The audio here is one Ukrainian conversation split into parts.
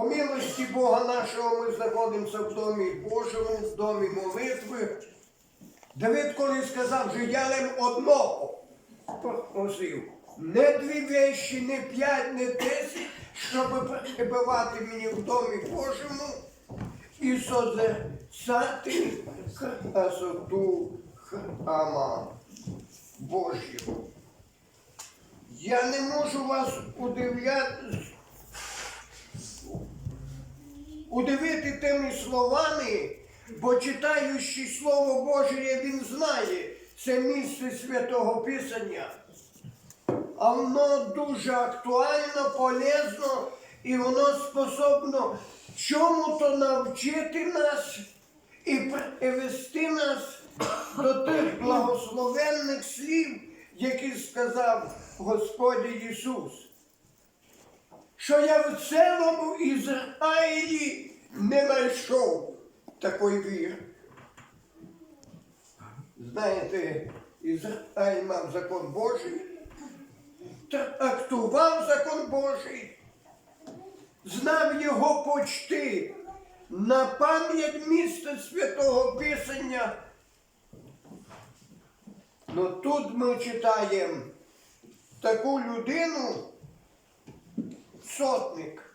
По милості Бога нашого ми знаходимося в домі Божому, в домі молитви. Давид коли сказав, що я лим одного просив. Не дві вещі, не п'ять, не десять, щоб прибивати мені в домі Божому і созерцати красоту храма Божого. Я не можу вас удивляти, удивити тими словами, бо читаючи Слово Боже, він знає це місце святого Писання. А воно дуже актуально, полезно і воно способно чому-то навчити нас і привести нас до тих благословенних слів, які сказав Господь Ісус. Що я в цілому Ізраїлі не знайшов такої віри. Знаєте, Ізраїль мав закон Божий, трактував закон Божий, знав його почти на пам'ять міста святого Писання. Ну тут ми читаємо таку людину, сотник,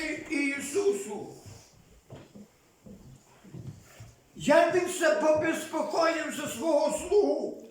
сказавши Ісусу, я все побезпокоїв за свого слугу.